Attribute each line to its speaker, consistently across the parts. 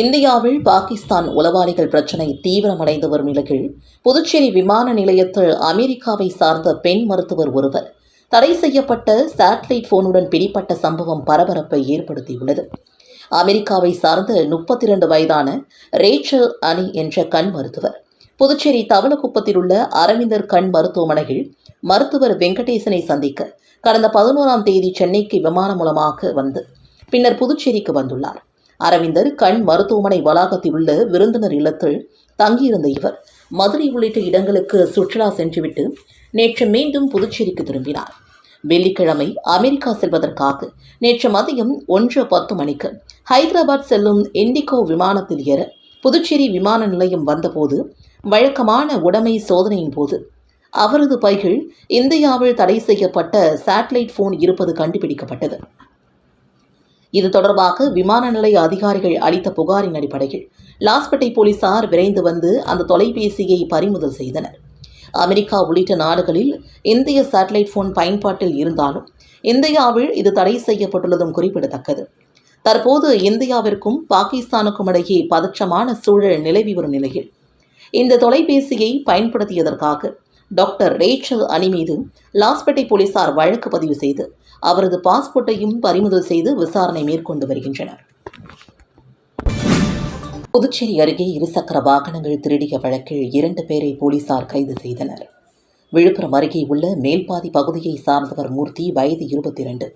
Speaker 1: இந்தியாவில் பாகிஸ்தான் உளவாளிகள் பிரச்சினை தீவிரமடைந்து வரும் நிலையில் புதுச்சேரி விமான நிலையத்தில் அமெரிக்காவை சார்ந்த பெண் மருத்துவர் ஒருவர். தடை செய்யப்பட்ட சேட்டலைட் போனுடன் பிடிப்பட்ட சம்பவம் பரபரப்பை ஏற்படுத்தியுள்ளது. அமெரிக்காவை சார்ந்த முப்பத்தி இரண்டு வயதான ரேச்சல் அனி என்ற கண் மருத்துவர். புதுச்சேரி தவளக்குப்பத்தில் உள்ள அரவிந்தர் கண் மருத்துவமனையில் மருத்துவர் வெங்கடேசனை சந்திக்க கடந்த பதினோராம் தேதி சென்னைக்கு விமானம் மூலமாக வந்து பின்னர் புதுச்சேரிக்கு வந்துள்ளார். அரவிந்தர் கண் மருத்துவமனை வளாகத்தில் உள்ள விருந்தினர் இல்லத்தில் தங்கியிருந்த இவர் மதுரை உள்ளிட்ட இடங்களுக்கு சுற்றுலா சென்றுவிட்டு நேற்று மீண்டும் புதுச்சேரிக்கு திரும்பினார். வெள்ளிக்கிழமை அமெரிக்கா செல்வதற்காக நேற்று மதியம் ஒன்று பத்து மணிக்கு ஹைதராபாத் செல்லும் இண்டிகோ விமானத்தில் ஏற புதுச்சேரி விமான நிலையம் வந்தபோது வழக்கமான உடைமை சோதனையின் போது அவரது பைகள் இந்தியாவில் தடை செய்யப்பட்ட சேட்டலைட் ஃபோன் இருப்பது கண்டுபிடிக்கப்பட்டது. இது தொடர்பாக விமான நிலைய அதிகாரிகள் அளித்த புகாரின் அடிப்படையில் லாஸ்பேட்டை போலீசார் விரைந்து வந்து அந்த தொலைபேசியை பறிமுதல் செய்தனர். அமெரிக்கா உள்ளிட்ட நாடுகளில் இந்திய சேட்டலைட் போன் பயன்பாட்டில் இருந்தாலும் இந்தியாவில் இது தடை செய்யப்பட்டுள்ளதும் குறிப்பிடத்தக்கது. தற்போது இந்தியாவிற்கும் பாகிஸ்தானுக்கும் இடையே பதற்றமான சூழல் நிலவி வரும் நிலையில் இந்த தொலைபேசியை பயன்படுத்தியதற்காக டாக்டர் ரேச்சல் அணி மீது லாஸ்பேட்டை போலீசார் வழக்கு பதிவு செய்து அவரது பாஸ்போர்ட்டையும் பறிமுதல் செய்து விசாரணை மேற்கொண்டு வருகின்றனர். புதுச்சேரி அருகே இருசக்கர வாகனங்கள் திருடிய வழக்கில் இரண்டு பேரை போலீசார் கைது செய்தனர். விழுப்புரம் அருகே உள்ள மேல்பாதி பகுதியை சார்ந்தவர் மூர்த்தி வயது இருபத்தி இரண்டு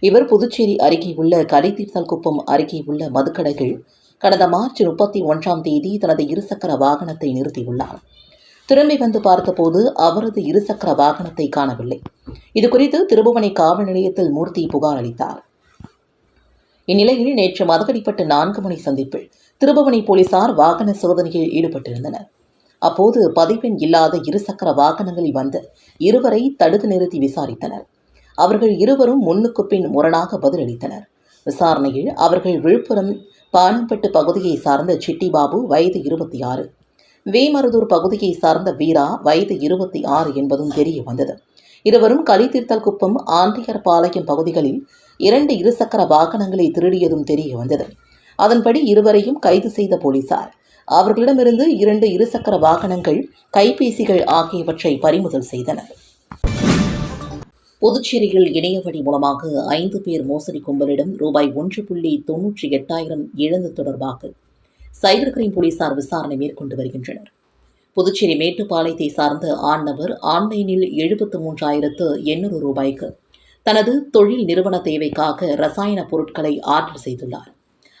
Speaker 1: இவர் புதுச்சேரி அருகே உள்ள கலைத்தீர்த்தல்குப்பம் அருகே உள்ள மதுக்கடைகள் கடந்த மார்ச் முப்பத்தி ஒன்றாம் தேதி தனது இருசக்கர வாகனத்தை நிறுத்தியுள்ளார். திரும்பி வந்து பார்த்தபோது அவரது இருசக்கர வாகனத்தை காணவில்லை. இதுகுறித்து திருபுவனை காவல் நிலையத்தில் மூர்த்தி புகார் அளித்தார். இந்நிலையில் நேற்று மதகடிப்பட்டு நான்கு மணி சந்திப்பில் திருபுவனை போலீசார் வாகன சோதனையில் ஈடுபட்டிருந்தனர். அப்போது பதிவெண் இல்லாத இருசக்கர வாகனங்களில் வந்த இருவரை தடுத்து நிறுத்தி விசாரித்தனர். அவர்கள் இருவரும் முன்னுக்கு பின் முரணாக பதிலளித்தனர். விசாரணையில் அவர்கள் விழுப்புரம் பானம்பட்டு பகுதியை சார்ந்த சிட்டிபாபு வயது இருபத்தி ஆறு வேமருதூர் பகுதியை சார்ந்த வீரா வயது இருபத்தி ஆறு என்பதும் தெரிய வந்தது. இருவரும் கலித்தீர்த்தல் குப்பம் ஆண்டியர் பாளையம் பகுதிகளில் இரண்டு இருசக்கர வாகனங்களை திருடியதும் தெரிய வந்தது. அதன்படி இருவரையும் கைது செய்த போலீசார். அவர்களிடமிருந்து இரண்டு இருசக்கர வாகனங்கள் கைபேசிகள் ஆகியவற்றை பறிமுதல் செய்தனர். புதுச்சேரியில் இணையவழி மூலமாக ஐந்து பேர் மோசடி கும்பலிடம் ரூபாய் ஒன்று புள்ளி தொன்னூற்றி எட்டாயிரம் இழந்து தொடர்பாக சைபர் கிரைம் போலீசார் விசாரணை மேற்கொண்டு வருகின்றனர். புதுச்சேரி மேட்டுப்பாளையத்தை சார்ந்த ஆண் நபர் ஆன்லைனில் எழுபத்து மூன்றாயிரத்து எண்ணூறு ரூபாய்க்கு தனது தொழில் நிறுவன தேவைக்காக ரசாயன பொருட்களை ஆர்டர் செய்துள்ளார்.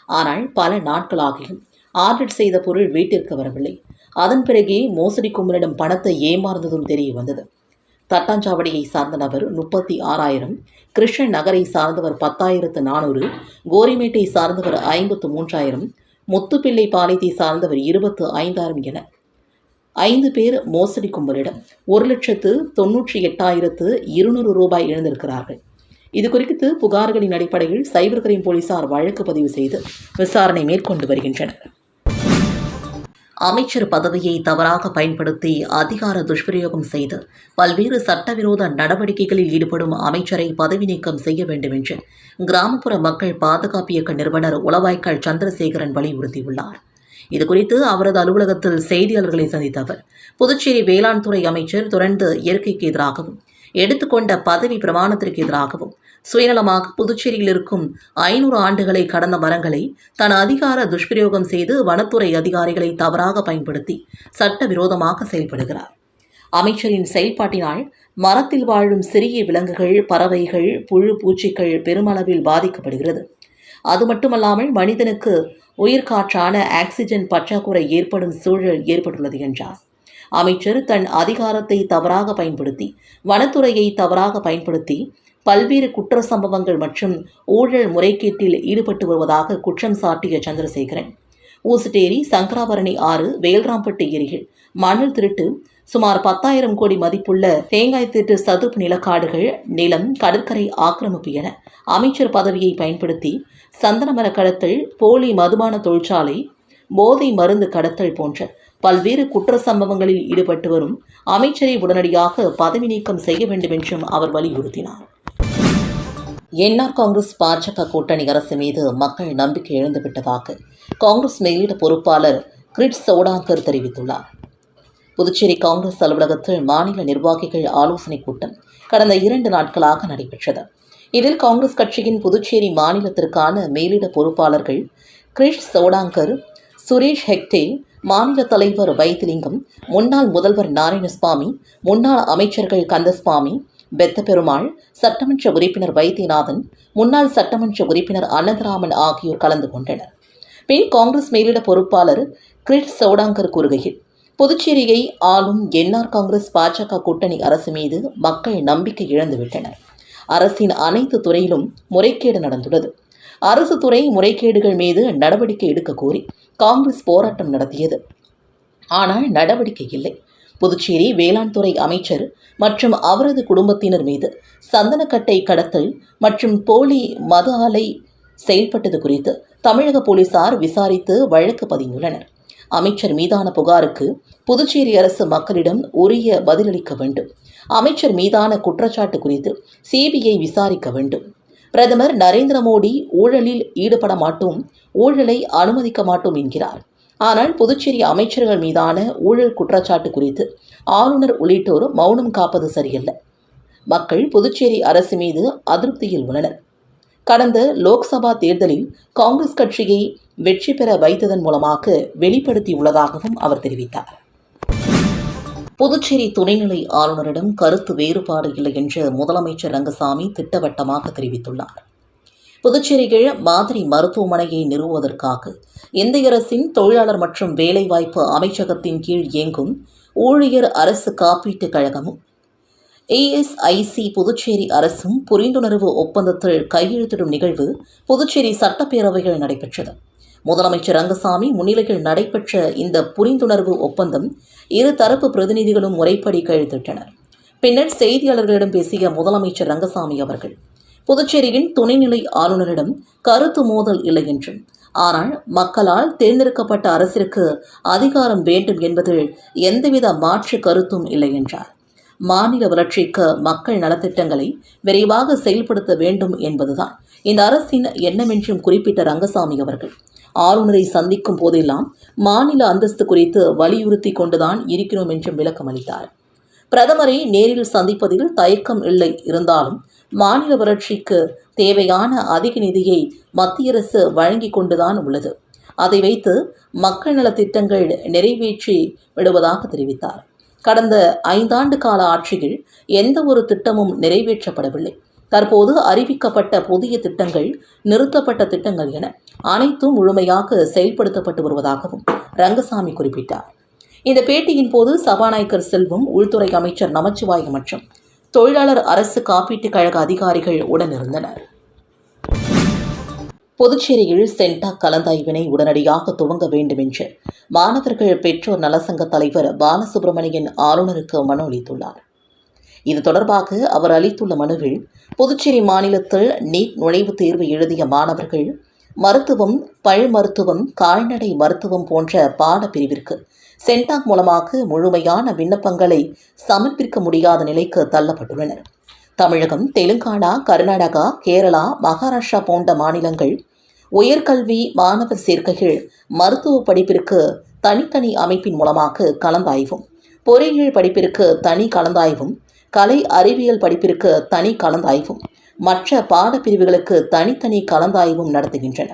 Speaker 1: ஆனால் பல நாட்களாகியும் ஆர்டர் செய்த பொருள் வீட்டிற்கு வரவில்லை. அதன் பிறகே மோசடி கும்பலிடம் பணத்தை ஏமாறுந்ததும் தெரிய வந்தது. தட்டாஞ்சாவடியை சார்ந்த நபர் முப்பத்தி ஆறாயிரம் கிருஷ்ணன் நகரை சார்ந்தவர் பத்தாயிரத்து நானூறு கோரிமேட்டை சார்ந்தவர் ஐம்பத்து மூன்றாயிரம் முத்துப்பிள்ளை பாளையத்தை சார்ந்தவர் இருபத்து ஐந்தாயிரம் என. ஐந்து பேர் மோசடி கும்பலிடம் ஒரு லட்சத்து தொன்னூற்றி எட்டாயிரத்து இருநூறு ரூபாய் இழந்திருக்கிறார்கள். இது குறித்து புகார்களின் அடிப்படையில் சைபர் கிரைம் போலீசார் வழக்கு பதிவு செய்து விசாரணை மேற்கொண்டு வருகின்றனர். அமைச்சர் பதவியை தவறாக பயன்படுத்தி அதிகார துஷ்பிரயோகம் செய்து பல்வேறு சட்டவிரோத நடவடிக்கைகளில் ஈடுபடும் அமைச்சரை பதவி நீக்கம் செய்ய வேண்டும் என்று கிராமப்புற மக்கள் பாதுகாப்பு இயக்க நிறுவனர் உளவாய்க்கால் சந்திரசேகரன் வலியுறுத்தியுள்ளார். இதுகுறித்து அவரது அலுவலகத்தில் செய்தியாளர்களை சந்தித்த அவர் புதுச்சேரி வேளாண் துறை அமைச்சர் தொடர்ந்து இயற்கைக்கு எதிராகவும் எடுத்துக்கொண்ட பதவி பிரமாணத்திற்கு எதிராகவும் சுயநலமாக புதுச்சேரியில் இருக்கும் ஐநூறு ஆண்டுகளை கடந்த மரங்களை தன் அதிகார துஷ்பிரயோகம் செய்து வனத்துறை அதிகாரிகளை தவறாக பயன்படுத்தி சட்டவிரோதமாக செயல்படுகிறார். அமைச்சரின் செயல்பாட்டினால் மரத்தில் வாழும் சிறிய விலங்குகள் பறவைகள் புழு பூச்சிகள் பெருமளவில் பாதிக்கப்படுகிறது. அது மட்டுமல்லாமல் மனிதனுக்கு உயிர்காற்றான ஆக்சிஜன் பற்றாக்குறை ஏற்படும் சூழல் ஏற்பட்டுள்ளது என்றார். அமைச்சர் தன் அதிகாரத்தை தவறாக பயன்படுத்தி வனத்துறையை தவறாக பயன்படுத்தி பல்வேறு குற்ற சம்பவங்கள் மற்றும் ஊழல் முறைகேட்டில் ஈடுபட்டு வருவதாக குற்றம் சாட்டிய சந்திரசேகரன். ஊசுட்டேரி சங்கராபரணி ஆறு வேல்ராம்பட்டு ஏரிகள் மணல் திருட்டு சுமார் பத்தாயிரம் கோடி மதிப்புள்ள தேங்காய் தீட்டு சதுப்பு நிலக்காடுகள் நிலம் கடற்கரை ஆக்கிரமிப்பு என அமைச்சர் பதவியை பயன்படுத்தி சந்தனமர கடத்தல் போலி மதுபான தொழிற்சாலை போதை மருந்து கடத்தல் போன்ற பல்வேறு குற்ற சம்பவங்களில் ஈடுபட்டு வரும் அமைச்சரை உடனடியாக பதவி நீக்கம் செய்ய வேண்டும் என்றும் அவர் வலியுறுத்தினார். என்ஆர் காங்கிரஸ் பாஜக கூட்டணி அரசு மீது மக்கள் நம்பிக்கை இழந்துவிட்டதாக காங்கிரஸ் மேலிட பொறுப்பாளர் கிரிட் சோடாங்கர் தெரிவித்துள்ளார். புதுச்சேரி காங்கிரஸ் அலுவலகத்தில் மாநில நிர்வாகிகள் ஆலோசனைக் கூட்டம் கடந்த இரண்டு நாட்களாக நடைபெற்றது. இதில் காங்கிரஸ் கட்சியின் புதுச்சேரி மாநிலத்திற்கான மேலிட பொறுப்பாளர்கள் கிரிஷ் சோடாங்கர் சுரேஷ் ஹெக்டே மாநில தலைவர் வைத்திலிங்கம் முன்னாள் முதல்வர் நாராயணசுவாமி முன்னாள் அமைச்சர்கள் கந்தசுவாமி பெத்த பெருமாள் சட்டமன்ற உறுப்பினர் வைத்தியநாதன் முன்னாள் சட்டமன்ற உறுப்பினர் அனந்தராமன் ஆகியோர் கலந்து கொண்டனர். பின் காங்கிரஸ் மேலிட பொறுப்பாளர் கிரிஷ் சௌடாங்கர் கூறுகையில் புதுச்சேரியை ஆளும் என்ஆர் காங்கிரஸ் பாஜக கூட்டணி அரசு மீது மக்கள் நம்பிக்கை இழந்துவிட்டனர். அரசின் அனைத்து துறையிலும் முறைகேடு நடந்துள்ளது. அரசு துறை முறைகேடுகள் மீது நடவடிக்கை எடுக்க கோரி காங்கிரஸ் போராட்டம் நடத்தியது. ஆனால் நடவடிக்கை இல்லை. புதுச்சேரி வேளாண் துறை அமைச்சர் மற்றும் அவரது குடும்பத்தினர் மீது சந்தனக்கட்டை கடத்தல் மற்றும் போலி மது ஆலை செயல்பட்டது குறித்து தமிழக போலீசார் விசாரித்து வழக்கு பதிந்துள்ளனர். அமைச்சர் மீதான புகாருக்கு புதுச்சேரி அரசு மக்களிடம் உரிய பதிலளிக்க வேண்டும். அமைச்சர் மீதான குற்றச்சாட்டு குறித்து சிபிஐ விசாரிக்க வேண்டும். பிரதமர் நரேந்திர மோடி ஊழலில் ஈடுபட மாட்டோம் ஊழலை அனுமதிக்க மாட்டோம் என்கிறார். ஆனால் புதுச்சேரி அமைச்சர்கள் மீதான ஊழல் குற்றச்சாட்டு குறித்து ஆளுநர் உள்ளிட்டோர் மௌனம் காப்பது சரியல்ல. மக்கள் புதுச்சேரி அரசு மீது அதிருப்தியில் உள்ளனர். கடந்த லோக்சபா தேர்தலில் காங்கிரஸ் கட்சியை வெற்றி பெற வைத்ததன் மூலமாக வெளிப்படுத்தியுள்ளதாகவும் அவர் தெரிவித்தார். புதுச்சேரி துணைநிலை ஆளுநரிடம் கருத்து வேறுபாடு இல்லை என்று முதலமைச்சர் ரங்கசாமி திட்டவட்டமாக தெரிவித்துள்ளார். புதுச்சேரி புதுச்சேரியில் மாதிரி மருத்துவமனையை நிறுவுவதற்காக இந்திய அரசின் தொழிலாளர் மற்றும் வேலைவாய்ப்பு அமைச்சகத்தின் கீழ் இயங்கும் ஊழியர் அரசு காப்பீட்டுக் கழகமும் ஏஎஸ்ஐசி புதுச்சேரி அரசும் புரிந்துணர்வு ஒப்பந்தத்தில் கையெழுத்திடும் நிகழ்வு புதுச்சேரி சட்டப்பேரவையில் நடைபெற்றது. முதலமைச்சர் ரங்கசாமி முன்னிலையில் நடைபெற்ற இந்த புரிந்துணர்வு ஒப்பந்தம் இரு தரப்பு பிரதிநிதிகளும் முறைப்படி கையெழுத்திட்டனர். பின்னர் செய்தியாளர்களிடம் பேசிய முதலமைச்சர் ரங்கசாமி அவர்கள் புதுச்சேரியின் துணைநிலை ஆளுநரிடம் கருத்து மோதல் இல்லை என்றும் ஆனால் மக்களால் தேர்ந்தெடுக்கப்பட்ட அரசிற்கு அதிகாரம் வேண்டும் என்பதில் எந்தவித மாற்று கருத்தும் இல்லை என்றார். மாநில வளர்ச்சிக்கு மக்கள் நலத்திட்டங்களை விரைவாக செயல்படுத்த வேண்டும் என்பதுதான் இந்த அரசின் எண்ணமென்றும் குறிப்பிட்ட ரங்கசாமி அவர்கள் ஆளுநரை சந்திக்கும் போதெல்லாம் மாநில அந்தஸ்து குறித்து வலியுறுத்தி கொண்டுதான் இருக்கிறோம் என்றும் விளக்கம் அளித்தார். பிரதமரை நேரில் சந்திப்பதில் தயக்கம் இல்லை. இருந்தாலும் மாநில வளர்ச்சிக்கு தேவையான அதிக நிதியை மத்திய அரசு வழங்கி கொண்டுதான் உள்ளது. அதை வைத்து மக்கள் நலத்திட்டங்கள் நிறைவேற்றி விடுவதாக தெரிவித்தார். கடந்த ஐந்தாண்டு கால ஆட்சியில் எந்த ஒரு திட்டமும் நிறைவேற்றப்படவில்லை. தற்போது அறிவிக்கப்பட்ட புதிய திட்டங்கள் நிறுத்தப்பட்ட திட்டங்கள் என அனைத்தும் முழுமையாக செயல்படுத்தப்பட்டு வருவதாகவும் ரங்கசாமி குறிப்பிட்டார். இந்த பேட்டியின் போது சபாநாயகர் செல்வம் உள்துறை அமைச்சர் நமச்சிவாயம் மற்றும் தொழிலாளர் அரசு காப்பீட்டுக் கழக அதிகாரிகள் உடனிருந்தனர். புதுச்சேரியில் சென்டா கலந்தாய்வினை உடனடியாக துவங்க வேண்டும் என்று மாணவர்கள் பெற்றோர் நலசங்க தலைவர் பாலசுப்ரமணியன் ஆளுநருக்கு மனு அளித்துள்ளார். இது தொடர்பாக அவர் அளித்துள்ள மனுவில் புதுச்சேரி மாநிலத்தில் நீட் நுழைவுத் தேர்வு எழுதிய மாணவர்கள் மருத்துவம் பல் மருத்துவம் கால்நடை மருத்துவம் போன்ற பாடப்பிரிவிற்கு சென்டாக் மூலமாக முழுமையான விண்ணப்பங்களை சமர்ப்பிக்க முடியாத நிலைக்கு தள்ளப்பட்டுள்ளனர். தமிழகம் தெலுங்கானா கர்நாடகா கேரளா மகாராஷ்டிரா போன்ற மாநிலங்கள் உயர்கல்வி மாணவர் சேர்க்கைகள் மருத்துவ படிப்பிற்கு தனித்தனி அமைப்பின் மூலமாக கலந்தாய்வும் பொறியியல் படிப்பிற்கு தனி கலந்தாய்வும் கலை அறிவியல் படிப்பிற்கு தனி கலந்தாய்வும் மற்ற பாடப்பிரிவுகளுக்கு தனித்தனி கலந்தாய்வும் நடத்துகின்றன.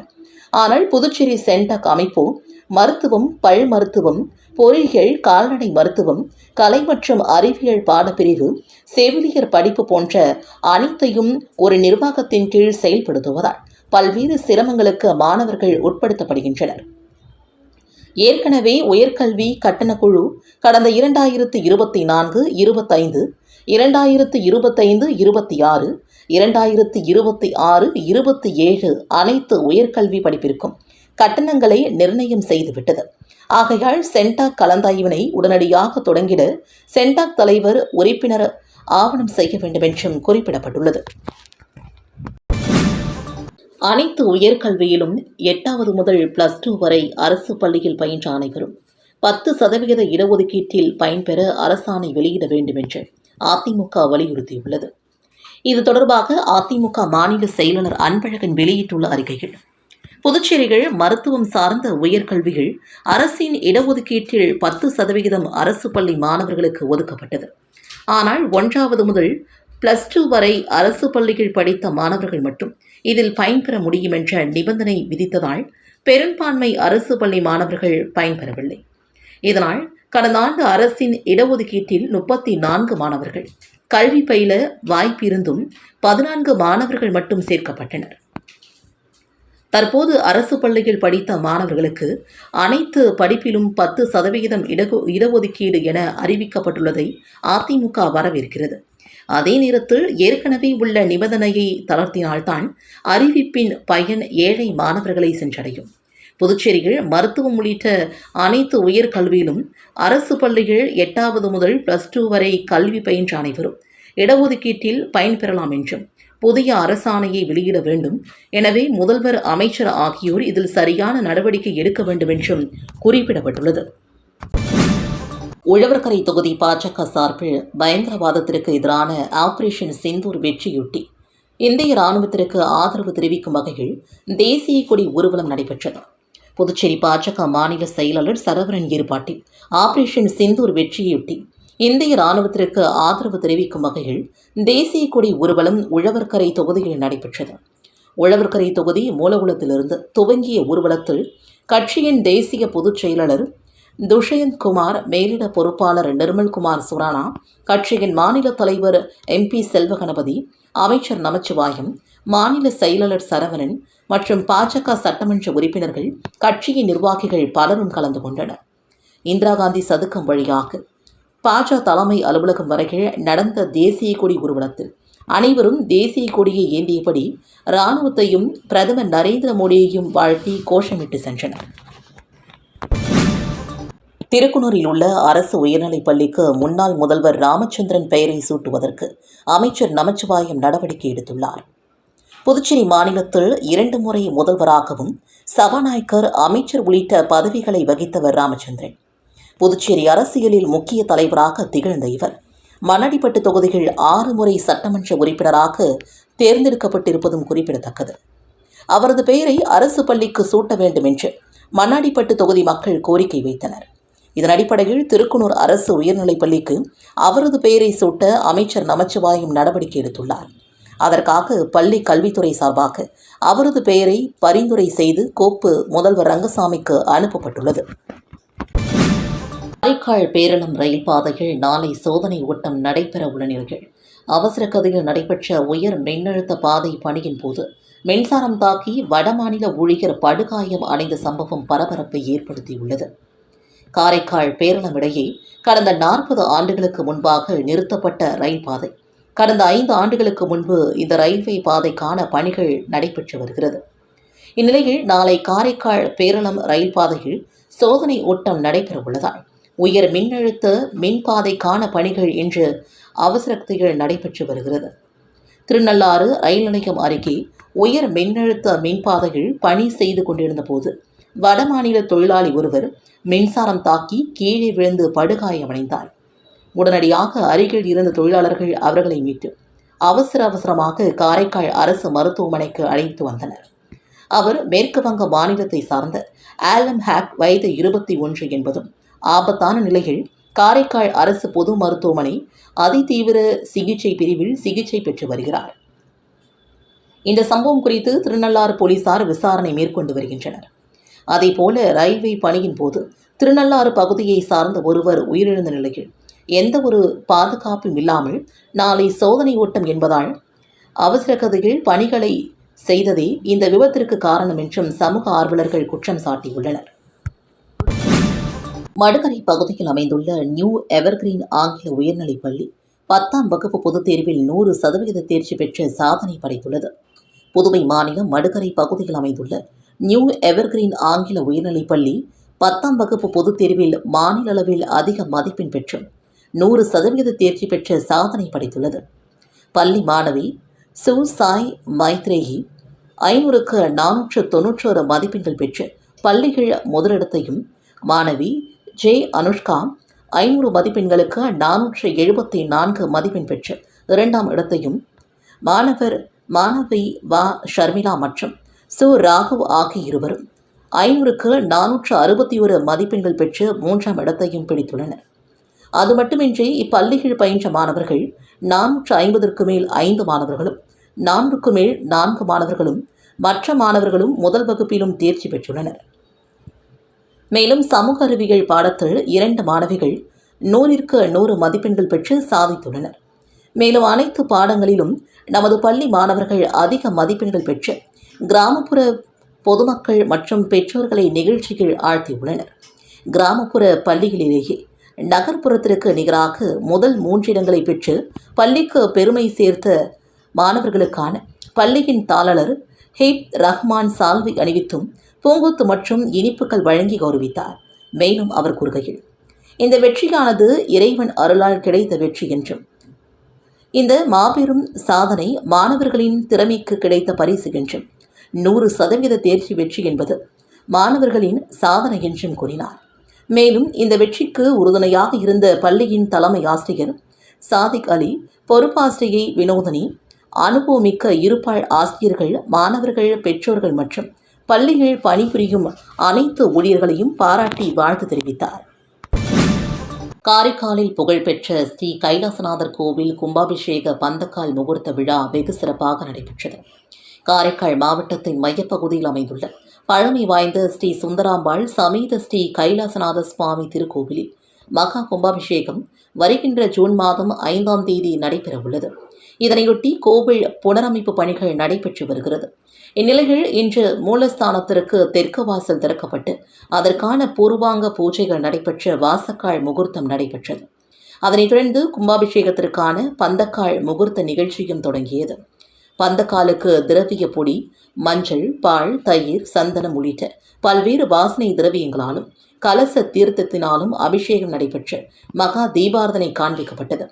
Speaker 1: ஆனால் புதுச்சேரி சென்டாக் அமைப்பு மருத்துவம் பல் மருத்துவம் பொறியியல் கால்நடை மருத்துவம் கலை மற்றும் அறிவியல் பாடப்பிரிவு செவிலியர் படிப்பு போன்ற அனைத்தையும் ஒரு நிர்வாகத்தின் கீழ் செயல்படுத்துவதால் பல்வேறு சிரமங்களுக்கு மாணவர்கள் உட்படுத்தப்படுகின்றனர். ஏற்கனவே உயர்கல்வி கட்டணக்குழு கடந்த இரண்டாயிரத்து இருபத்தி நான்கு இருபத்தைந்து இரண்டாயிரத்து இருபத்தைந்து இருபத்தி ஆறு இரண்டாயிரத்து இருபத்தி ஆறு இருபத்தி ஏழு அனைத்து உயர்கல்வி படிப்பிற்கும் கட்டணங்களை நிர்ணயம் செய்துவிட்டது. ஆகையால் சென்டாக் கலந்தாய்வினை உடனடியாக தொடங்கிட சென்டாக் தலைவர் உறுப்பினர் ஆவணம் செய்ய வேண்டும் என்றும் குறிப்பிடப்பட்டுள்ளது. அனைத்து உயர்கல்வியிலும் எட்டாவது முதல் பிளஸ் டூ வரை அரசு பள்ளியில் பயின்ற அனைவரும் பத்து சதவிகித இடஒதுக்கீட்டில் பயன்பெற அரசாணை வெளியிட வேண்டும் என்று அதிமுக வலியுறுத்தியுள்ளது. இது தொடர்பாக அதிமுக மாநில செயலாளர் அன்பழகன் வெளியிட்டுள்ள அறிக்கையில் புதுச்சேரிகள் மருத்துவம் சார்ந்த உயர்கல்விகள் அரசின் இடஒதுக்கீட்டில் பத்து சதவிகிதம் அரசு பள்ளி மாணவர்களுக்கு ஒதுக்கப்பட்டது. ஆனால் ஒன்றாவது முதல் பிளஸ் டூ வரை அரசு பள்ளிகள் படித்த மாணவர்கள் மட்டும் இதில் பயன்பெற முடியும் என்ற நிபந்தனை விதித்ததால் பெரும்பான்மை அரசு பள்ளி மாணவர்கள் பயன்பெறவில்லை. இதனால் கடந்த ஆண்டு அரசின் இடஒதுக்கீட்டில் முப்பத்தி நான்கு மாணவர்கள். கல்வி பயில வாய்ப்பிருந்தும் பதினான்கு மாணவர்கள் மட்டும் சேர்க்கப்பட்டனர். தற்போது அரசு பள்ளியில் படித்த மாணவர்களுக்கு அனைத்து படிப்பிலும் பத்து சதவிகிதம் இடகு இடஒதுக்கீடு என அறிவிக்கப்பட்டுள்ளதை அதிமுக வரவேற்கிறது. அதே நேரத்தில் ஏற்கனவே உள்ள நிபந்தனையை தளர்த்தினால்தான் அறிவிப்பின் பயன் ஏழை மாணவர்களை சென்றடையும். புதுச்சேரியில் மருத்துவம் உள்ளிட்ட அனைத்து உயர்கல்வியிலும் அரசு பள்ளிகள் எட்டாவது முதல் பிளஸ் டூ வரை கல்வி பயின்ற அனைவரும் இடஒதுக்கீட்டில் பயன்பெறலாம் என்றும் புதிய அரசாணையை வெளியிட வேண்டும். எனவே முதல்வர் அமைச்சர் ஆகியோர் இதில் சரியான நடவடிக்கை எடுக்க வேண்டும் என்றும் குறிப்பிடப்பட்டுள்ளது. உழவர்கரை தொகுதி பாஜக சார்பில் பயங்கரவாதத்திற்கு எதிரான ஆபரேஷன் சிந்தூர் வெற்றியொட்டி இந்திய ராணுவத்திற்கு ஆதரவு தெரிவிக்கும் வகையில் தேசிய கொடி ஊர்வலம் நடைபெற்றது. புதுச்சேரி பாஜக மாநில செயலாளர் சரவணன் ஏற்பாட்டில் ஆபரேஷன் சிந்தூர் வெற்றியொட்டி இந்திய ராணுவத்திற்கு ஆதரவு தெரிவிக்கும் வகையில் தேசிய கொடி ஊர்வலம் உழவர்கரை தொகுதியில் நடைபெற்றது. உழவர்கரை தொகுதி மூலகுளத்திலிருந்து துவங்கிய ஊர்வலத்தில் கட்சியின் தேசிய பொதுச் செயலாளர் துஷயந்த் குமார் மேலிட பொறுப்பாளர் நிர்மல்குமார் சுரானா கட்சியின் மாநில தலைவர் எம்பி செல்வகணபதி அமைச்சர் நமச்சிவாயம் மாநில செயலாளர் சரவணன் மற்றும் பாஜக சட்டமன்ற உறுப்பினர்கள் கட்சியின் நிர்வாகிகள் பலரும் கலந்து கொண்டனர். இந்திரா காந்தி சதுக்கம் வழியாக பாஜ தலைமை அலுவலகம் வரையில் நடந்த தேசிய கொடி ஊர்வலத்தில் அனைவரும் தேசிய கொடியை ஏந்தியபடி இராணுவத்தையும் பிரதமர் நரேந்திர மோடியையும் வாழ்த்தி கோஷமிட்டு சென்றனர். திருக்குனூரில் உள்ள அரசு உயர்நிலைப் பள்ளிக்கு முன்னாள் முதல்வர் ராமச்சந்திரன் பெயரை சூட்டுவதற்கு அமைச்சர் நமச்சிவாயம் நடவடிக்கை எடுத்துள்ளார். புதுச்சேரி மாநிலத்தில் இரண்டு முறை முதல்வராகவும் சபாநாயகர் அமைச்சர் உள்ளிட்ட பதவிகளை வகித்தவர் ராமச்சந்திரன். புதுச்சேரி அரசியலில் முக்கிய தலைவராக திகழ்ந்த இவர். மண்ணடிப்பட்டு தொகுதிகள் ஆறு முறை சட்டமன்ற உறுப்பினராக தேர்ந்தெடுக்கப்பட்டிருப்பதும் குறிப்பிடத்தக்கது. அவரது பெயரை அரசு பள்ளிக்கு சூட்ட வேண்டும் என்று மண்ணாடிப்பட்டு தொகுதி மக்கள் கோரிக்கை வைத்தனர். இதன் அடிப்படையில் திருக்குனூர் அரசு உயர்நிலைப் பள்ளிக்கு அவரது பெயரை சூட்ட அமைச்சர் நமச்சிவாயம் நடவடிக்கை எடுத்துள்ளார். அதற்காக பள்ளி கல்வித்துறை சார்பாக அவரது பெயரை பரிந்துரை செய்து கோப்பு முதல்வர் ரங்கசாமிக்கு அனுப்பப்பட்டுள்ளது. காரைக்கால் பேரளம் ரயில் பாதையில் நாளை சோதனை ஓட்டம் நடைபெற உள்ள நிலையில் அவசர கதையில் நடைபெற்ற உயர் மின்னழுத்த பாதை பணியின் போது மின்சாரம் தாக்கி வடமாநில ஊழியர் படுகாயம் அடைந்த சம்பவம் பரபரப்பை ஏற்படுத்தியுள்ளது. காரைக்கால் பேரளம் இடையே கடந்த நாற்பது ஆண்டுகளுக்கு முன்பாக நிறுத்தப்பட்ட ரயில் பாதை கடந்த ஐந்து ஆண்டுகளுக்கு முன்பு இந்த ரயில்வே பாதைக்கான பணிகள் நடைபெற்று வருகிறது. இந்நிலையில் நாளை காரைக்கால் பேரளம் ரயில் பாதையில் சோதனை ஓட்டம் நடைபெற உள்ளதால் உயர் மின்னழுத்த மின்பாதைக்கான பணிகள் இன்று அவசரத்தில் நடைபெற்று வருகிறது. திருநள்ளாறு ரயில் நிலையம் அருகே உயர் மின்னழுத்த மின்பாதையில் பணி செய்து கொண்டிருந்த போது வடமாநில தொழிலாளி ஒருவர் மின்சாரம் தாக்கி கீழே விழுந்து படுகாயமடைந்தார். உடனடியாக அருகில் இருந்த தொழிலாளர்கள் அவர்களை மீட்டு அவசர அவசரமாக காரைக்கால் அரசு மருத்துவமனைக்கு அழைத்து வந்தனர். அவர் மேற்கு வங்க மாநிலத்தை சார்ந்த ஆலம் ஹேக் வயது இருபத்தி ஒன்று என்பதும் ஆபத்தான நிலையில் காரைக்கால் அரசு பொது மருத்துவமனை அதிதீவிர சிகிச்சை பிரிவில் சிகிச்சை பெற்று வருகிறார். இந்த சம்பவம் குறித்து திருநள்ளாறு போலீசார் விசாரணை மேற்கொண்டு வருகின்றனர். அதேபோல ரயில்வே பணியின் போது திருநள்ளாறு பகுதியை சார்ந்த ஒருவர் உயிரிழந்த நிலையில் எந்த ஒரு பாதுகாப்பும் இல்லாமல் நாளை சோதனை ஓட்டம் என்பதால் அவசர கதையில் பணிகளை செய்ததே இந்த விபத்திற்கு காரணம் என்றும் சமூக ஆர்வலர்கள் குற்றம் சாட்டியுள்ளனர். மடுகரை பகுதியில் அமைந்துள்ள நியூ எவர்கிரீன் ஆங்கில உயர்நிலைப் பள்ளி பத்தாம் வகுப்பு பொதுத் தேர்வில் நூறு சதவிகித தேர்ச்சி பெற்று சாதனை படைத்துள்ளது. புதுவை மாநிலம் மடுகரை பகுதியில் அமைந்துள்ள நியூ எவர்கிரீன் ஆங்கில உயர்நிலைப் பள்ளி பத்தாம் வகுப்பு பொதுத் தேர்வில் மாநில அளவில் அதிக மதிப்பெண் பெற்று நூறு சதவீத தேர்ச்சி பெற்று சாதனை படைத்துள்ளது. பள்ளி மாணவி சு. சாய் மைத்ரேயி ஐநூறுக்கு நானூற்று தொன்னூற்றோரு மதிப்பெண்கள் பெற்று பள்ளிகள் முதலிடத்தையும் மாணவி ஜே. அனுஷ்கா ஐநூறு மதிப்பெண்களுக்கு நானூற்று எழுபத்தி நான்கு மதிப்பெண் பெற்று இரண்டாம் இடத்தையும் மாணவர் மாணவி வா. ஷர்மிளா மற்றும் சு. ராகவ் ஆகிய இருவரும் ஐநூறுக்கு நானூற்று அறுபத்தி ஒரு மதிப்பெண்கள் பெற்று மூன்றாம் இடத்தையும் பிடித்துள்ளனர். அது மட்டுமின்றி இப்பள்ளிகள் பயின்ற மாணவர்கள் நானூற்று ஐம்பதற்கு மேல் ஐந்து மாணவர்களும் நான்குக்கு மேல் நான்கு மாணவர்களும் மற்ற மாணவர்களும் முதல் வகுப்பிலும் தேர்ச்சி பெற்றுள்ளனர். மேலும் சமூக அறிவியல் பாடத்தில் இரண்டு மாணவிகள் நூறிற்கு நூறு மதிப்பெண்கள் பெற்று சாதித்துள்ளனர். மேலும் அனைத்து பாடங்களிலும் நமது பள்ளி மாணவர்கள் அதிக மதிப்பெண்கள் பெற்று கிராமப்புற பொதுமக்கள் மற்றும் பெற்றோர்களை நிகழ்ச்சிகள் ஆழ்த்தியுள்ளனர். கிராமப்புற பள்ளிகளிலேயே நகர்ப்புறத்திற்கு நிகராக முதல் மூன்றிடங்களை பெற்று பள்ளிக்கு பெருமை சேர்த்த மாணவர்களுக்கான பள்ளியின் தாளர் ஹெய்ப் ரஹ்மான் சால்வி அணிவித்தும் பூங்கொத்து மற்றும் இனிப்புகள் வழங்கி கௌரவித்தார். மேலும் அவர் கூறுகையில் இந்த வெற்றியானது இறைவன் அருளால் கிடைத்த வெற்றி என்றும் இந்த மாபெரும் சாதனை மாணவர்களின் திறமைக்கு கிடைத்த பரிசு என்றும் நூறு சதவீத தேர்ச்சி வெற்றி என்பது மாணவர்களின் சாதனை என்றும் கூறினார். மேலும் இந்த வெற்றிக்கு உறுதுணையாக இருந்த பள்ளியின் தலைமை ஆசிரியர் சாதிக் அலி பொறுப்பாசிரியை வினோதனி அனுபவமிக்க இருப்பாள் ஆசிரியர்கள் மாணவர்கள் பெற்றோர்கள் மற்றும் பள்ளியில் பணிபுரியும் அனைத்து ஊழியர்களையும் பாராட்டி வாழ்த்து தெரிவித்தார். காரைக்காலில் புகழ்பெற்ற ஸ்ரீ கைலாசநாதர் கோவில் கும்பாபிஷேக பந்தக்கால் முகூர்த்த விழா வெகு சிறப்பாக நடைபெற்றது. காரைக்கால் மாவட்டத்தின் மையப்பகுதியில் அமைந்துள்ள பழமை வாய்ந்த ஸ்ரீ சுந்தராம்பாள் சமேத ஸ்ரீ கைலாசநாத சுவாமி திருக்கோவிலில் மகா கும்பாபிஷேகம் வருகின்ற ஜூன் மாதம் ஐந்தாம் தேதி நடைபெறவுள்ளது. இதனையொட்டி கோவில் புனரமைப்பு பணிகள் நடைபெற்று வருகிறது. இந்நிலையில் இன்று மூலஸ்தானத்திற்கு தெற்கு வாசல் திறக்கப்பட்டு அதற்கான பூர்வாங்க பூஜைகள் நடைபெற்ற வாசக்கால் முகூர்த்தம் நடைபெற்றது. அதனைத் தொடர்ந்து கும்பாபிஷேகத்திற்கான பந்தக்கால் முகூர்த்த நிகழ்ச்சியும் தொடங்கியது. பந்தக்காலுக்கு திரவிய பொடி மஞ்சள் பால் தயிர் சந்தனம் உள்ளிட்ட பல்வேறு வாசனை திரவியங்களாலும் கலச தீர்த்தத்தினாலும் அபிஷேகம் நடைபெற்று மகா தீபாரதனை காண்பிக்கப்பட்டது.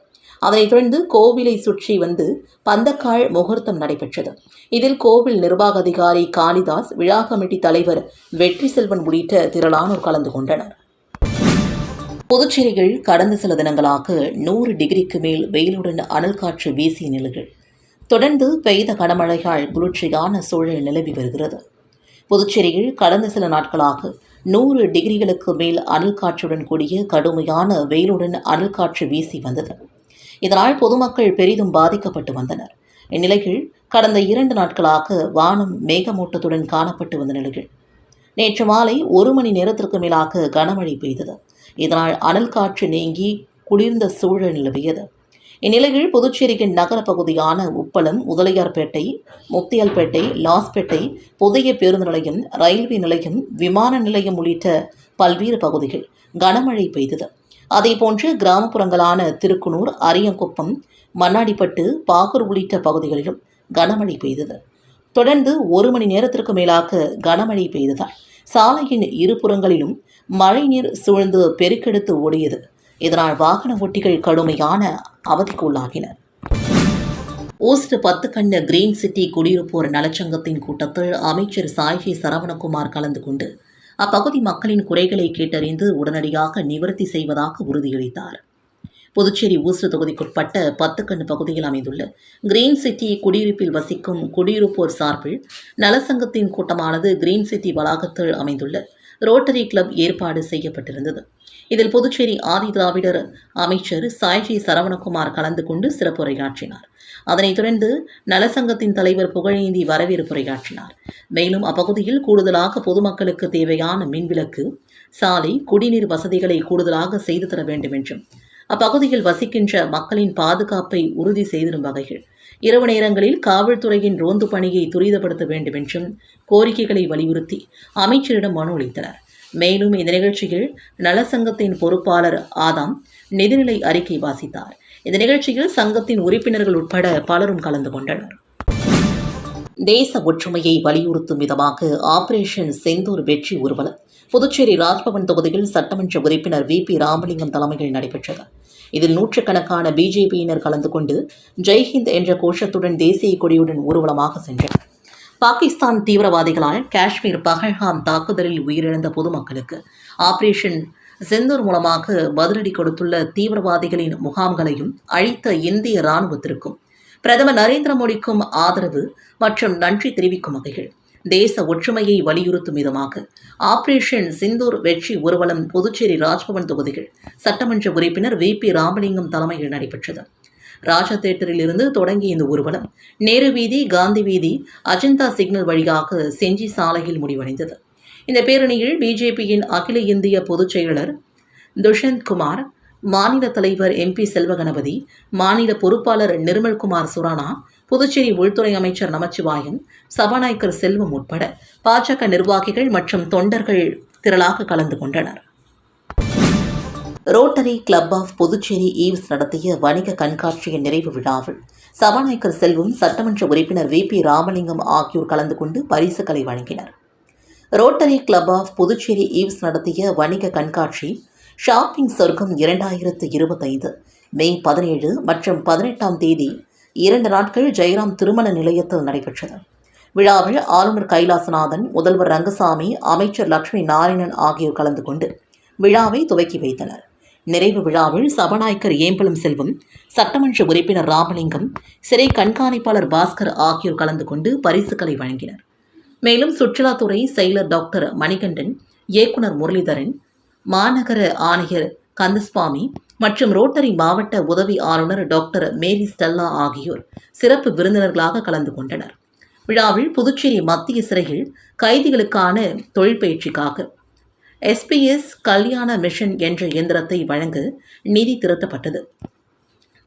Speaker 1: அதனைத் தொடர்ந்து கோவிலை சுற்றி வந்து பந்தக்கால் முகூர்த்தம் நடைபெற்றது. இதில் கோவில் நிர்வாக அதிகாரி காளிதாஸ் விழா கமிட்டி தலைவர் வெற்றி செல்வன் உள்ளிட்ட திரளானோர் கலந்து கொண்டனர். புதுச்சேரியில் கடந்த சில தினங்களாக நூறு டிகிரிக்கு மேல் வெயிலுடன் அனல் காற்று வீசிய நிலையில் தொடர்ந்து பெய்த கனமழையால் குளிர்ச்சியான சூழல் நிலவி வருகிறது. புதுச்சேரியில் கடந்த சில நாட்களாக நூறு டிகிரிகளுக்கு மேல் அனல் காற்றுடன் கூடிய கடுமையான வெயிலுடன் அனல் காற்று வீசி வந்தது. இதனால் பொதுமக்கள் பெரிதும் பாதிக்கப்பட்டு வந்தனர். இந்நிலையில் கடந்த இரண்டு நாட்களாக வானம் மேகமூட்டத்துடன் காணப்பட்டு வந்த நிலையில் நேற்று மாலை ஒரு மணி நேரத்திற்கு மேலாக கனமழை பெய்தது. இதனால் அனல் காற்று நீங்கி குளிர்ந்த சூழல் நிலவியது. இந்நிலையில் புதுச்சேரியின் நகர பகுதியான உப்பளம் முதலியார்பேட்டை முத்தியால்பேட்டை லாஸ்பேட்டை புதிய பேருந்து நிலையம் ரயில்வே நிலையம் விமான நிலையம் உள்ளிட்ட பல்வேறு பகுதிகள் கனமழை பெய்தது. அதேபோன்று கிராமப்புறங்களான திருக்குனூர் அரியங்குப்பம் மண்ணாடிப்பட்டு பாகூர் உள்ளிட்ட பகுதிகளிலும் கனமழை பெய்தது. தொடர்ந்து ஒரு மணி நேரத்திற்கு மேலாக கனமழை பெய்ததால் சாலையின் இருபுறங்களிலும் மழைநீர் சூழ்ந்து பெருக்கெடுத்து ஓடியது. இதனால் வாகன ஓட்டிகள் கடுமையான அவதிக்கு உள்ளாகினர் ஓஸ்ட் பத்து கண்ண கிரீன் சிட்டி குடியிருப்போர் நலச்சங்கத்தின் கூட்டத்தில் அமைச்சர் சாய்ஜி சரவணகுமார் கலந்து கொண்டு அப்பகுதி மக்களின் குறைகளை கேட்டறிந்து உடனடியாக நிவர்த்தி செய்வதாக உறுதியளித்தார். புதுச்சேரி ஊசு தொகுதிக்குட்பட்ட பத்துக்கண்ணு பகுதியில் அமைந்துள்ள கிரீன் சிட்டி குடியிருப்பில் வசிக்கும் குடியிருப்போர் சார்பில் நலசங்கத்தின் கூட்டமானது கிரீன் சிட்டி வளாகத்தில் அமைந்துள்ள ரோட்டரி கிளப் ஏற்பாடு செய்யப்பட்டிருந்தது. இதில் புதுச்சேரி ஆதி திராவிடர் அமைச்சர் சாய்ஜி சரவணகுமார் கலந்து கொண்டு சிறப்புரையாற்றினார். அதனைத் தொடர்ந்து நலசங்கத்தின் தலைவர் புகழேந்தி வரவேற்புரையாற்றினார் மேலும் அப்பகுதியில் கூடுதலாக பொதுமக்களுக்கு தேவையான மின்விளக்கு சாலை குடிநீர் வசதிகளை கூடுதலாக செய்து தர வேண்டும் என்றும் அப்பகுதியில் வசிக்கின்ற மக்களின் பாதுகாப்பை உறுதி செய்திடும் வகையில் இரவு நேரங்களில் காவல்துறையின் ரோந்து பணியை துரிதப்படுத்த வேண்டும் என்றும் கோரிக்கைகளை வலியுறுத்தி அமைச்சரிடம் மனு அளித்தனர். மேலும் இந்த நிகழ்ச்சியில் நலசங்கத்தின் பொறுப்பாளர் ஆதாம் நிதிநிலை அறிக்கை வாசித்தார். இந்த நிகழ்ச்சியில் சங்கத்தின் உறுப்பினர்கள் உட்பட பலரும் கலந்து கொண்டனர். தேச ஒற்றுமையை வலியுறுத்தும் விதமாக ஆபரேஷன் செந்தூர் வெற்றி ஊர்வலம் புதுச்சேரி ராஜ்பவன் தொகுதியில் சட்டமன்ற உறுப்பினர் வி. பி. ராமலிங்கம் தலைமையில் நடைபெற்றது. இதில் நூற்றுக்கணக்கான பிஜேபியினர் கலந்து கொண்டு ஜெய்ஹிந்த் என்ற கோஷத்துடன் தேசிய கொடியுடன் ஊர்வலமாக சென்றனர். பாகிஸ்தான் தீவிரவாதிகளால் காஷ்மீர் பஹல்காம் தாக்குதலில் உயிரிழந்த பொதுமக்களுக்கு ஆபரேஷன் செந்தூர் மூலமாக பதிலடி கொடுத்துள்ள தீவிரவாதிகளின் முகாம்களையும் அழித்த இந்திய ராணுவத்திற்கும் பிரதமர் நரேந்திர மோடிக்கும் ஆதரவு மற்றும் நன்றி தெரிவிக்கும் வகையில் தேச ஒற்றுமையை வலியுறுத்தும் விதமாக ஆபரேஷன் சிந்தூர் வெற்றி ஊர்வலம் புதுச்சேரி ராஜ்பவன் தொகுதியில் சட்டமன்ற உறுப்பினர் வி பி ராமலிங்கம் தலைமையில் நடைபெற்றது. ராஜா தேட்டரில் இருந்து தொடங்கிய இந்த ஊர்வலம் நேரு வீதி காந்தி வீதி அஜந்தா சிக்னல் வழியாக செஞ்சி சாலையில் முடிவடைந்தது. இந்த பேரணியில் பிஜேபியின் அகில இந்திய பொதுச் செயலர் துஷந்த் குமார் மாநில தலைவர் எம்பி செல்வகணபதி மாநில பொறுப்பாளர் நிர்மல்குமார் சுரானா புதுச்சேரி உள்துறை அமைச்சர் நமச்சிவாயம் சபாநாயகர் செல்வம் உட்பட பாஜக நிர்வாகிகள் மற்றும் தொண்டர்கள் திரளாக கலந்து கொண்டனர். Rotary club of Puducherry eves நடத்திய வணிக கண்காட்சியின் நிறைவு விழாவில் சபாநாயகர் செல்வம் சட்டமன்ற உறுப்பினர் வி பி ராமலிங்கம் ஆகியோர் கலந்து கொண்டு பரிசுகளை வழங்கினர். Rotary club of Puducherry eves நடத்திய வணிக கண்காட்சி ஷாப்பிங் சொர்க்கம் இரண்டாயிரத்து இருபத்தைந்து மே பதினேழு மற்றும் பதினெட்டாம் தேதி இரண்டு நாட்கள் ஜெயராம் திருமண நிலையத்தில் நடைபெற்றது. விழாவில் ஆளுநர் கைலாசநாதன் முதல்வர் ரங்கசாமி அமைச்சர் லட்சுமி நாராயணன் ஆகியோர் கலந்து கொண்டு விழாவை துவக்கி வைத்தனர். நிறைவு விழாவில் சபாநாயகர் ஏம்பலம் செல்வம் சட்டமன்ற உறுப்பினர் ராமலிங்கம் சிறை கண்காணிப்பாளர் பாஸ்கர் ஆகியோர் கலந்து கொண்டு பரிசுகளை வழங்கினர். மேலும் சுற்றுலாத்துறை செயலர் டாக்டர் மணிகண்டன் இயக்குனர் முரளிதரன் மாநகர ஆணையர் கந்தசுவாமி மற்றும் ரோட்டரி மாவட்ட உதவி ஆளுநர் டாக்டர் மேரி ஸ்டெல்லா ஆகியோர் சிறப்பு விருந்தினர்களாக கலந்து கொண்டனர். விழாவில் புதுச்சேரி மத்திய சிறையில் கைதிகளுக்கான தொழிற்பயிற்சிக்காக எஸ்பிஎஸ் கல்யாண மிஷன் என்ற இயந்திரத்தை வழங்க நிதி திரட்டப்பட்டது.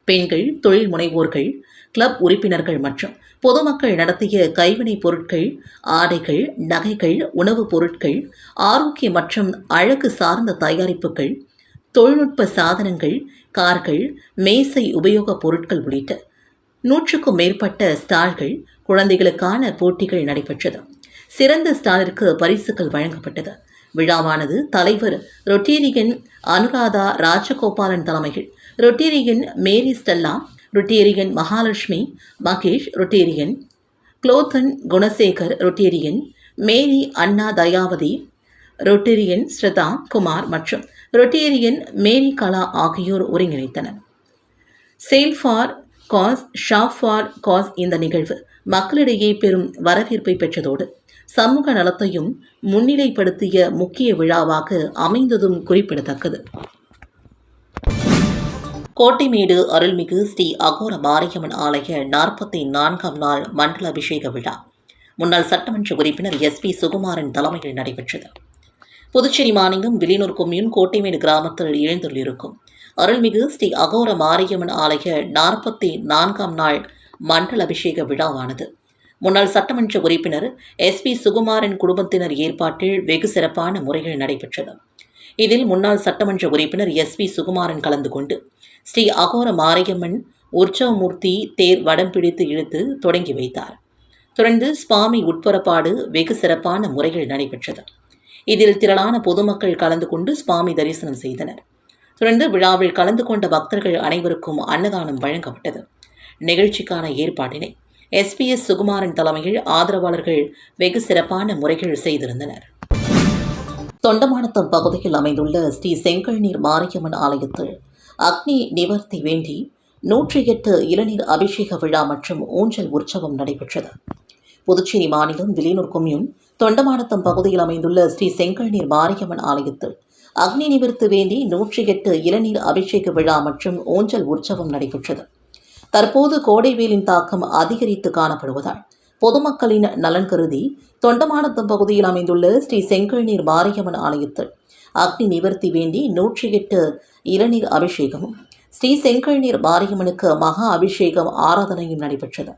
Speaker 1: பெண்கள் தொழில் முனைவோர்கள் கிளப் உறுப்பினர்கள் மற்றும் பொதுமக்கள் நடத்திய கைவினைப் பொருட்கள் ஆடைகள் நகைகள் உணவுப் பொருட்கள் ஆரோக்கிய மற்றும் அழகு சார்ந்த தயாரிப்புகள் தொழில்நுட்ப சாதனங்கள் கார்கள் மேசை உபயோகப் பொருட்கள் உள்ளிட்ட நூற்றுக்கும் மேற்பட்ட ஸ்டால்கள் குழந்தைகளுக்கான போட்டிகள் நடைபெற்றது. சிறந்த ஸ்டாலிற்கு பரிசுகள் வழங்கப்பட்டது. விழாவானது தலைவர் ரொட்டேரியன் அனுராதா ராஜகோபாலன் தலைமையில். Rotarian Mary Stella rotarian Mahalakshmi Mahesh rotarian Kulothan Gunasekar rotarian Mary Anna Dayavathi rotarian Shradha Kumar மற்றும் ரொட்டேரியன் மேரி கலா ஆகியோர் ஒருங்கிணைத்தனர். Sale for cause shop for cause இந்த நிகழ்வு மக்களிடையே பெரும் வரவேற்பை பெற்றதோடு சமூக நலத்தையும் முன்னிலைப்படுத்திய முக்கிய விழாவாக அமைந்ததும் குறிப்பிடத்தக்கது. கோட்டைமேடு அருள்மிகு ஸ்ரீ அகோர மாரியம்மன் ஆலய நாற்பத்தி நான்காம் நாள் மண்டல அபிஷேக விழா. முன்னாள் சட்டமன்ற உறுப்பினர் எஸ் பி சுகுமாரன் தலைமையில் நடைபெற்றது. புதுச்சேரி மாநிலம் வில்லியனூர் கொம்யூன் கோட்டைமேடு கிராமத்தில் எழுந்துள்ளிருக்கும் அருள்மிகு ஸ்ரீ அகோர மாரியம்மன் ஆலய நாற்பத்தி நான்காம் நாள் மண்டல அபிஷேக விழாவானது. முன்னாள் சட்டமன்ற உறுப்பினர் எஸ் பி சுகுமாரின் குடும்பத்தினர் ஏற்பாட்டில் வெகு சிறப்பான முறையில் நடைபெற்றது இதில் முன்னாள் சட்டமன்ற உறுப்பினர் எஸ் பி சுகுமாரன் கலந்து கொண்டு ஸ்ரீ அகோர மாரியம்மன் உற்சவமூர்த்தி தேர் வடம் பிடித்து இழுத்து தொடங்கி வைத்தார். தொடர்ந்து சுவாமி உட்புறப்பாடு வெகு சிறப்பான முறையில் நடைபெற்றது. இதில் திரளான பொதுமக்கள் கலந்து கொண்டு சுவாமி தரிசனம் செய்தனர். தொடர்ந்து விழாவில் கலந்து கொண்ட பக்தர்கள் அனைவருக்கும் அன்னதானம் வழங்கப்பட்டது. நிகழ்ச்சிக்கான ஏற்பாட்டினை எஸ்பிஎஸ் சுகுமாரன் தலைமையில் ஆதரவாளர்கள் வெகு சிறப்பான முறைகள் செய்திருந்தனர். தொண்டமானத்தம் பகுதியில் அமைந்துள்ள ஸ்ரீ செங்கல்நீர் மாரியம்மன் ஆலயத்தில் அக்னி நிவர்த்தி வேண்டி நூற்றி எட்டு இளநீர் அபிஷேக விழா மற்றும் ஊஞ்சல் உற்சவம் நடைபெற்றது. புதுச்சேரி மாநிலம் வில்லியனூர் கொம்யூன் தொண்டமானத்தம் பகுதியில் அமைந்துள்ள ஸ்ரீ செங்கல்நீர் மாரியம்மன் ஆலயத்தில் அக்னி நிவர்த்தி வேண்டி நூற்றி எட்டு இளநீர் அபிஷேக விழா மற்றும் ஊஞ்சல் உற்சவம் நடைபெற்றது. தற்போது கோடை வெயிலின் தாக்கம் அதிகரித்து காணப்படுவதால் பொதுமக்களின் நலன் கருதி தொண்டமானத்தம் பகுதியில் அமைந்துள்ள ஸ்ரீ செங்கல்நீர் மாரியம்மன் ஆலயத்தில் அக்னி நிவர்த்தி வேண்டி நூற்றி எட்டு இளநீர் அபிஷேகமும் ஸ்ரீ செங்கல்நீர் மாரியம்மனுக்கு மகா அபிஷேகம் ஆராதனையும் நடைபெற்றது.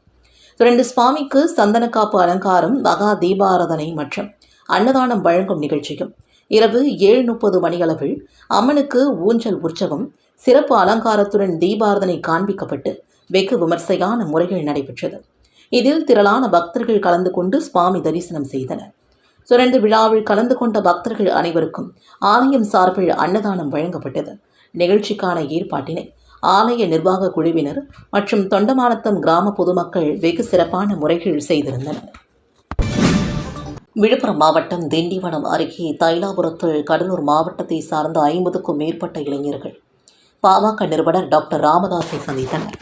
Speaker 1: இரண்டு சுவாமிக்கு சந்தனக்காப்பு அலங்காரம் மகா தீபாராதனை மற்றும் அன்னதானம் வழங்கும் நிகழ்ச்சியும் இரவு ஏழு முப்பது மணியளவில் அம்மனுக்கு ஊஞ்சல் உற்சவம் சிறப்பு அலங்காரத்துடன் தீபாரதனை காண்பிக்கப்பட்டு வெகு விமர்சையான முறைகள் நடைபெற்றது. இதில் திரளான பக்தர்கள் கலந்து கொண்டு சுவாமி தரிசனம் செய்தனர். சுரண்டு விழாவில் கலந்து கொண்ட பக்தர்கள் அனைவருக்கும் ஆலயம் சார்பில் அன்னதானம் வழங்கப்பட்டது. நிகழ்ச்சிக்கான ஏற்பாட்டினை ஆலய நிர்வாக குழுவினர் மற்றும் தொண்டமானத்தம் கிராம பொதுமக்கள் வெகு சிறப்பான முறைகள் செய்திருந்தனர். விழுப்புரம் மாவட்டம் திண்டிவனம் அருகே தைலாபுரத்தில் கடலூர் மாவட்டத்தை சார்ந்த ஐம்பதுக்கும் மேற்பட்ட இளைஞர்கள் பாமக நிறுவனர் டாக்டர் ராமதாஸை சந்தித்தனர்.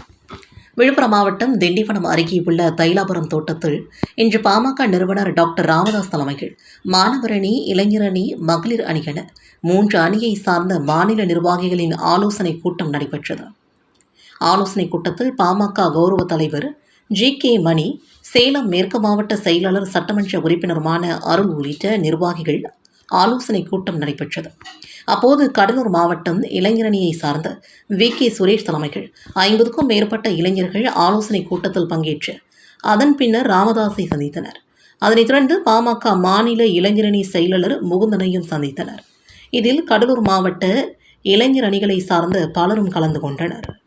Speaker 1: விழுப்புரம் மாவட்டம் திண்டிவனம் அருகே உள்ள தைலாபுரம் தோட்டத்தில் இன்று பாமக நிறுவனர் டாக்டர் ராமதாஸ் தலைமையில் மாணவரணி இளைஞரணி மகளிர் அணி என மூன்று அணியை சார்ந்த மாநில நிர்வாகிகளின் ஆலோசனை கூட்டம் நடைபெற்றது. ஆலோசனை கூட்டத்தில் பாமக கௌரவ தலைவர் ஜி கே மணி சேலம் மேற்கு மாவட்ட செயலாளர் சட்டமன்ற உறுப்பினருமான அருள் உள்ளிட்ட நிர்வாகிகள் ஆலோசனை கூட்டம் நடைபெற்றது. அப்போது கடலூர் மாவட்டம் இளைஞரணியை சார்ந்த வி. கே. சுரேஷ் தலைமைகள் ஐம்பதுக்கும் மேற்பட்ட இளைஞர்கள் ஆலோசனை கூட்டத்தில் பங்கேற்று அதன் பின்னர் ராமதாஸை சந்தித்தனர். அதனைத் தொடர்ந்து பாமக மாநில இளைஞரணி செயலாளர் முகுந்தனையும் சந்தித்தனர். இதில் கடலூர் மாவட்ட இளைஞர் அணிகளை சார்ந்த பலரும் கலந்து கொண்டனர்.